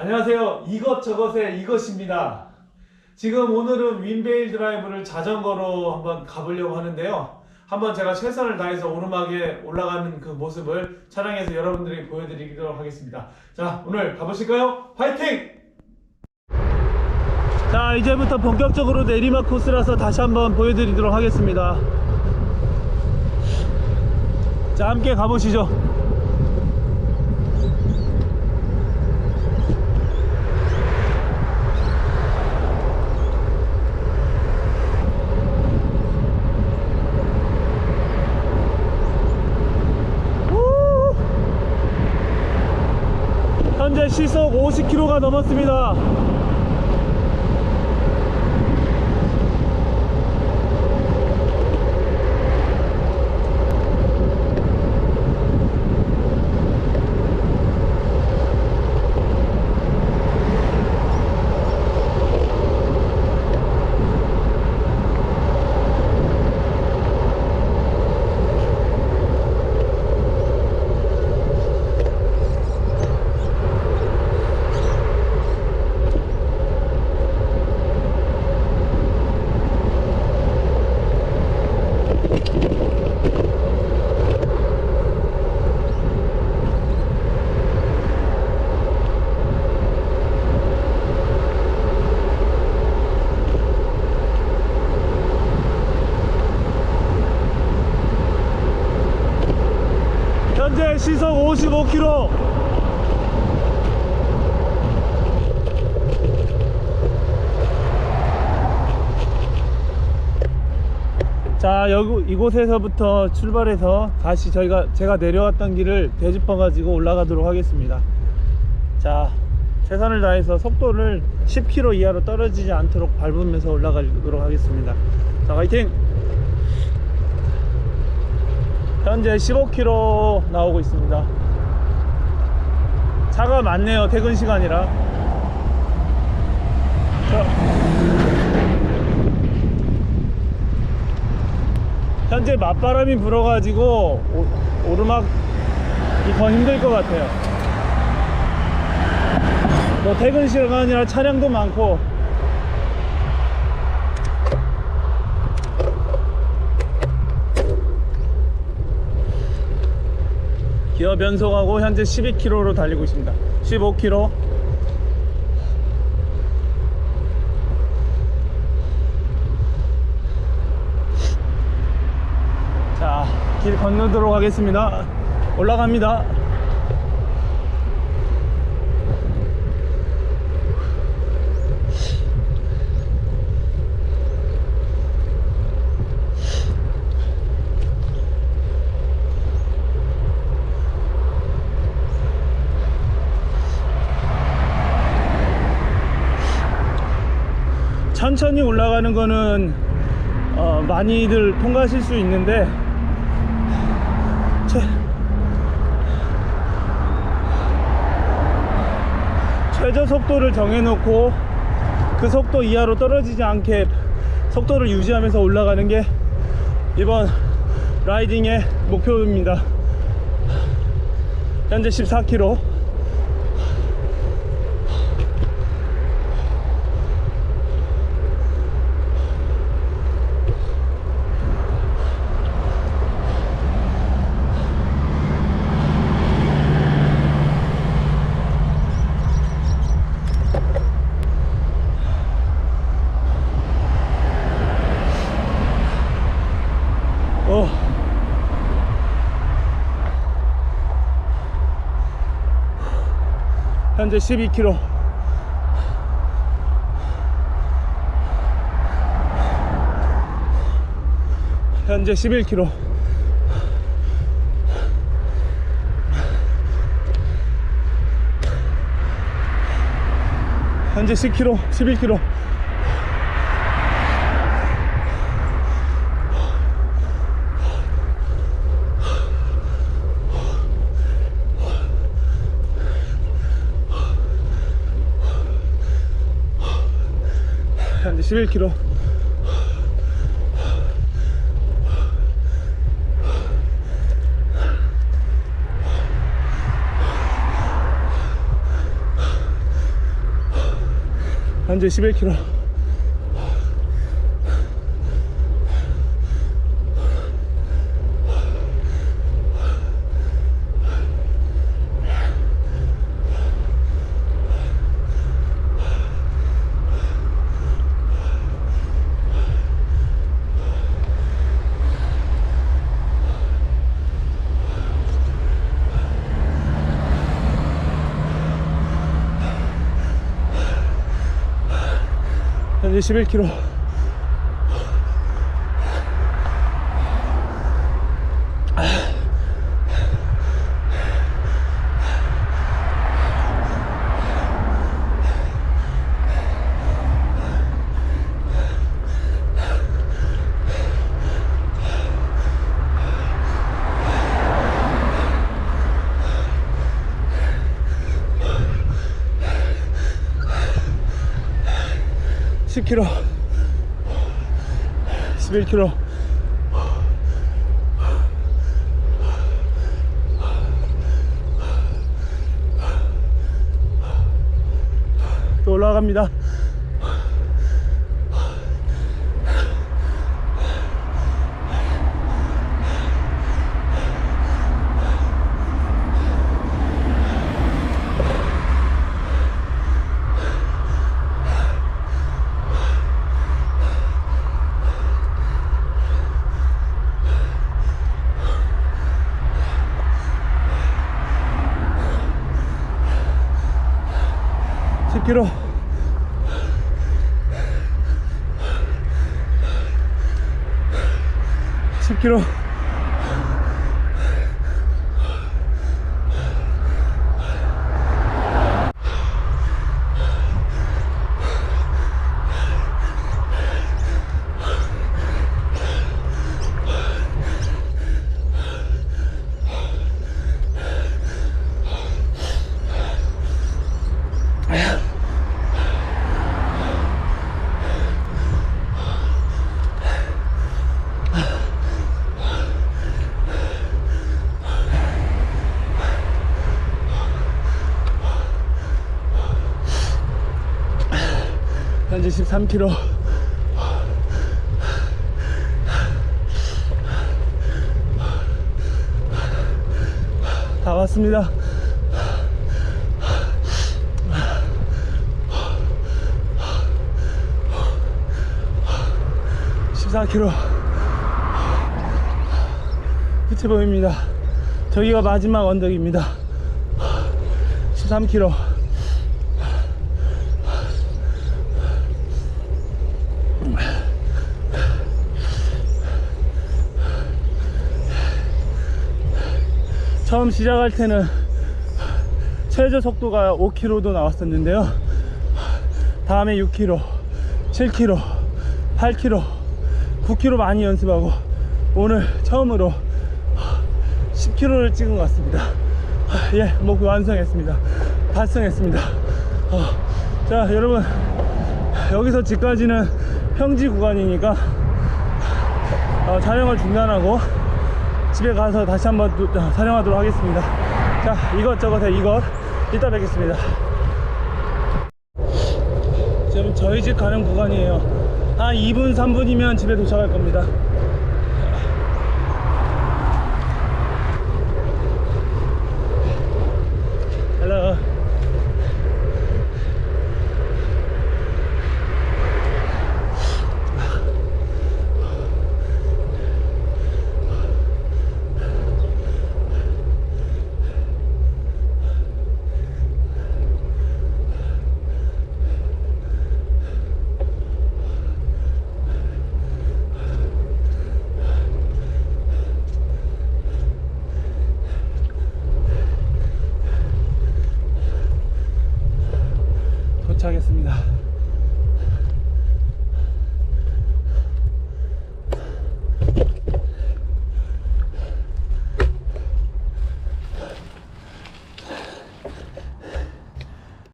안녕하세요. 이것저것의 이것입니다. 지금 오늘은 윈베일 드라이브를 자전거로 한번 가보려고 하는데요. 한번 제가 최선을 다해서 오르막에 올라가는 그 모습을 촬영해서 여러분들에게 보여드리도록 하겠습니다. 자, 오늘 가보실까요? 화이팅! 자, 이제부터 본격적으로 내리막 코스라서 다시 한번 보여드리도록 하겠습니다. 자, 함께 가보시죠. 시속 50km가 넘었습니다. 현재 시속 55km. 자, 여기 이곳에서부터 출발해서 다시 저희가 제가 내려왔던 길을 되짚어 가지고 올라가도록 하겠습니다. 자, 최선을 다해서 속도를 10km 이하로 떨어지지 않도록 밟으면서 올라가도록 하겠습니다. 자, 화이팅! 현재 15km 나오고 있습니다. 차가 많네요. 퇴근 시간이라. 자, 현재 맞바람이 불어가지고 오, 오르막이 더 힘들 것 같아요. 뭐 퇴근 시간이라 차량도 많고 기어 변속하고 현재 12km로 달리고 있습니다. 15km. 자, 길 건너도록 하겠습니다. 올라갑니다. 천천히 올라가는 거는 어, 많이들 통과하실 수 있는데 최, 최저 속도를 정해놓고 그 속도 이하로 떨어지지 않게 속도를 유지하면서 올라가는 게 이번 라이딩의 목표입니다. 현재 14km. 어. 현재 12km. 현재 11km. 현재 10km, 11km. 11km 현재 11km 현재 11km. 십 k m 11km. 또 올라갑니다. 십 k m 십 k m 현재 13km. 다 왔습니다. 십사 k m 끝이 보입니다. 저기가 마지막 언덕입니다. 13km. 처음 시작할 때는 최저 속도가 5km도 나왔었는데요. 다음에 6km, 7km, 8km, 9km 많이 연습하고 오늘 처음으로 10km를 찍은 것 같습니다. 예, 목표 완성했습니다. 달성했습니다. 어, 자, 여러분 여기서 집까지는 평지 구간이니까 어, 촬영을 중단하고 집에 가서 다시 한번 또, 어, 촬영하도록 하겠습니다. 자, 이것저것에 이것 이따 뵙겠습니다. 지금 저희 집 가는 구간이에요. 한 2분, 3분이면 집에 도착할 겁니다. 도착했습니다.